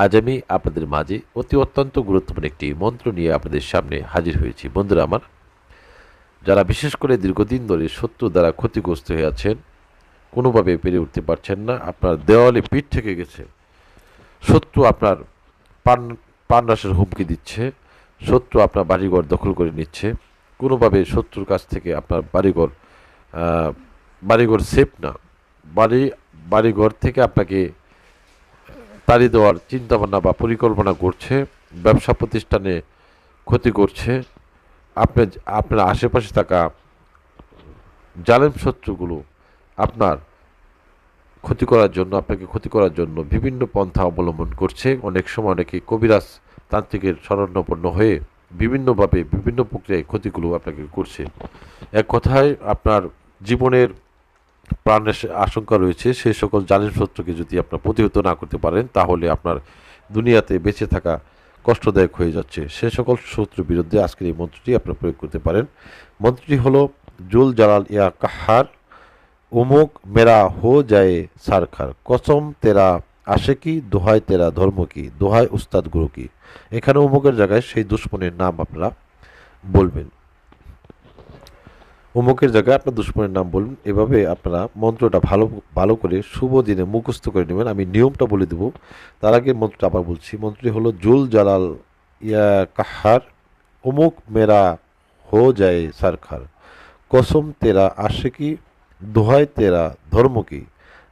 আজ আমি আপনাদের মাঝে অতি অত্যন্ত গুরুত্বপূর্ণ একটি মন্ত্র নিয়ে আপনাদের সামনে হাজির হয়েছি। বন্ধুরা আমার, যারা বিশেষ করে দীর্ঘদিন ধরে শত্রু দ্বারা ক্ষতিগ্রস্ত হয়ে আছেন, কোনোভাবে পেরে উঠতে পারছেন না, আপনার দেওয়ালে পিঠ থেকে গেছে, শত্রু আপনার পান পানরাসের হুমকি দিচ্ছে, শত্রু আপনার বাড়িঘর দখল করে নিচ্ছে, কোনোভাবে শত্রুর কাছ থেকে আপনার বাড়িঘর বাড়িঘর সেফ না, বাড়ি, বাড়িঘর থেকে আপনাকে তাড়িয়ে দেওয়ার চিন্তাভাবনা বা পরিকল্পনা করছে, ব্যবসা প্রতিষ্ঠানে ক্ষতি করছে আপনার আপনার আশেপাশে থাকা জালেম শত্রুগুলো আপনার ক্ষতি করার জন্য, আপনাকে ক্ষতি করার জন্য বিভিন্ন পন্থা অবলম্বন করছে। অনেক সময় অনেকে কবিরাজ তান্ত্রিকের শরণাপন্ন হয়ে বিভিন্নভাবে বিভিন্ন প্রক্রিয়ায় ক্ষতিগুলো আপনাকে করছে। এক কথায়, আপনার জীবনের প্রাণের আশঙ্কা রয়েছে সেই সকল জালিম শত্রুকে যদি আপনার প্রতিহত না করতে পারেন, তাহলে আপনার দুনিয়াতে বেঁচে থাকা কষ্টদায়ক হয়ে যাচ্ছে। সে সকল শত্রুর বিরুদ্ধে আজকের এই মন্ত্রটি আপনার প্রয়োগ করতে পারেন। মন্ত্রটি হলো, জুল জালাল ইয়া কাহার, উমুক মেরা হো যায় সারখার কসম তেরা আসে কি দোহায় তেরা ধর্ম কি দোহায় উস্তাদ গুরু কি। এখানে উমুকের জায়গায় সেই দুশ্মনের নাম আপনারা বলবেন। অমুকের জায়গায় আপনার দুশ্মনের নাম বলুন। এভাবে আপনারা মন্ত্রটা ভালো ভালো করে শুভ দিনে মুখস্থ করে নেবেন। আমি নিয়মটা বলে দেবো। তার আগে মন্ত্রটা আবার বলছি। মন্ত্রটি হলো, জুল জালাল ইয়া কাহার অমুক মেরা হো যায় সারখার। কসম তেরা আশেকি, দোহাই তেরা ধর্ম কি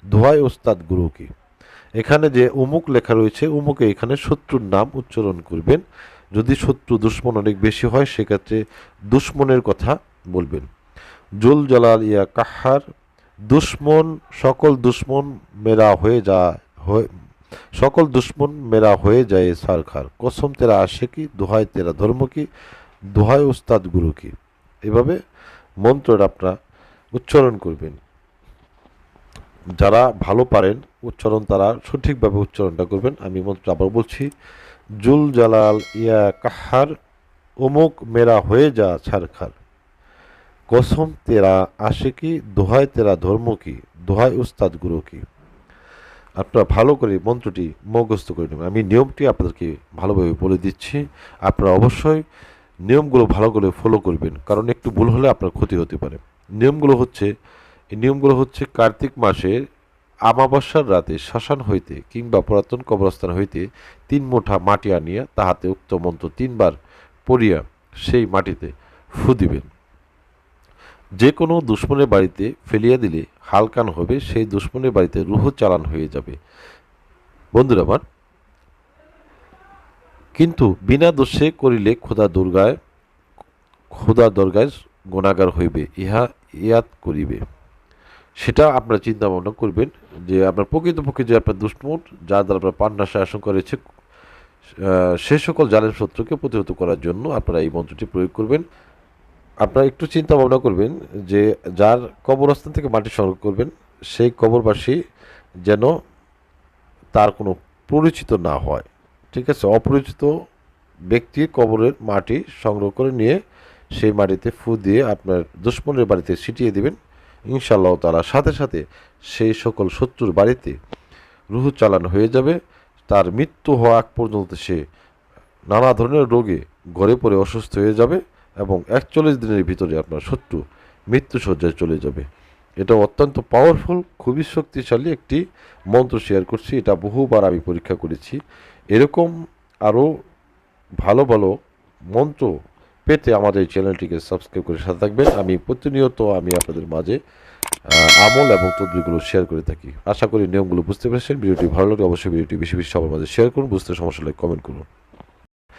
দোহাই ওস্তাদ গুরু কি এখানে যে উমুক লেখা রয়েছে, উমুকে এখানে শত্রুর নাম উচ্চারণ করবেন। যদি শত্রু দুশ্মন অনেক বেশি হয়, সেক্ষেত্রে দুশ্মনের কথা বলবেন। জুল জালাল ইয়া কাহার, দুশ্মন, সকল দুশ্মন মেরা হয়ে যা হয়ে, সকল দুশ্মন মেরা হয়ে যায় সারখার কসম তেরা আসে কি, দোহাই তেরা ধর্ম কি দোহায় উস্তাদ গুরু কি? এভাবে মন্ত্রটা আপনারা উচ্চারণ করবেন। যারা ভালো পারেন, উচ্চারণ তারা সঠিকভাবে উচ্চারণটা করবেন। আমি মন্ত্র আবার বলছি, জুল জালাল ইয়া কাহার, অমুক মেরা হয়ে যা ছারখার কসম তেরা আসে কি? দোহাই তেরা ধর্ম কি? দোহাই উস্তাদ গুরু কি? আপনারা ভালো করে মন্ত্রটি মুখস্থ করে নেবেন। আমি নিয়মটি আপনাদেরকে ভালোভাবে বলে দিচ্ছি। আপনারা অবশ্যই নিয়মগুলো ভালো করে ফলো করবেন। কারণ একটু ভুল হলে আপনার ক্ষতি হতে পারে। নিয়মগুলো হচ্ছে, এই নিয়মগুলো হচ্ছে কার্তিক মাসে আমাবস্যার রাতে শ্মশান হইতে কিংবা পুরাতন কবরস্থান হইতে তিন মুঠা মাটি আনিয়া তাহাতে উক্ত মন্ত্র তিনবার পড়িয়া সেই মাটিতে ফু দিবেন। যে কোনো দুশ্মনের বাড়িতে ফেলিয়া দিলে হালকান হবে, সেই দুশ্মনের বাড়িতে রুহ চালান হয়ে যাবে। বন্ধুরা আমার, কিন্তু বিনা দোষে করিলে খোদা দুর্গায়, খোদা দরগায় গুণাগার হইবে, ইহা ইয়াদ করিবে। সেটা আপনারা চিন্তা ভাবনা করবেন যে আপনার প্রকৃতপক্ষে যে আপনার দুশ্মন, যার দ্বারা আপনার পান্নাশা আশঙ্কা রয়েছে সে সকল জালেম শত্রুকে প্রতিহত করার জন্য আপনারা এই মন্ত্রটি প্রয়োগ করবেন। আপনারা একটু চিন্তা ভাবনা করবেন যে যার কবরস্থান থেকে মাটি সংগ্রহ করবেন, সেই কবরবাসী যেন তার কোনো পরিচিত না হয়। ঠিক আছে? অপরিচিত ব্যক্তি কবরের মাটি সংগ্রহ করে নিয়ে সেই মাটিতে ফু দিয়ে আপনার দুশ্মনের বাড়িতে ছিটিয়ে দিবেন। ইনশাআল্লাহ তালা সাথে সাথে সেই সকল শত্রুর বাড়িতে রুহ চালান হয়ে যাবে। তার মৃত্যু হওয়া পর্যন্ত সে নানা ধরনের রোগে ঘরে পড়ে অসুস্থ হয়ে যাবে। এবং একচল্লিশ দিনের ভিতরে আপনার শত্রু মৃত্যু সজ্জায় চলে যাবে। এটা অত্যন্ত পাওয়ারফুল খুবই শক্তিশালী একটি মন্ত্র শেয়ার করছি। এটা বহুবার আমি পরীক্ষা করেছি। এরকম আরও ভালো ভালো মন্ত্র পেতে আমাদের চ্যানেলটিকে সাবস্ক্রাইব করে সাথে থাকবেন। আমি প্রতিনিয়ত আমি আপনাদের মাঝে আমল এবং তদবিরগুলো শেয়ার করে থাকি। আশা করি নিয়মগুলো বুঝতে পেরেছেন। ভিডিওটি ভালো লাগলে অবশ্যই ভিডিওটি বেশি বেশি সবার মাঝে শেয়ার করুন। বুঝতে সমস্যা হলে কমেন্ট করুন।